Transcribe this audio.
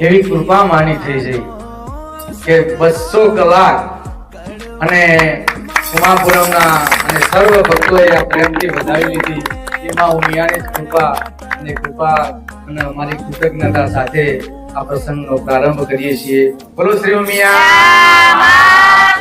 એવી કૃપા માની થઈ જઈ કે બસો કલાક અને ઉમાપુરમના અને સર્વ ભક્તોએ આ પ્રેમથી વધાવી લીધી. એમાં ઉમિયાની નિયાણી કૃપા અને કૃપા અને અમારી કૃતજ્ઞતા સાથે આ પ્રસંગનો પ્રારંભ કરીએ છીએ. બોલો શ્રી ઉમિયા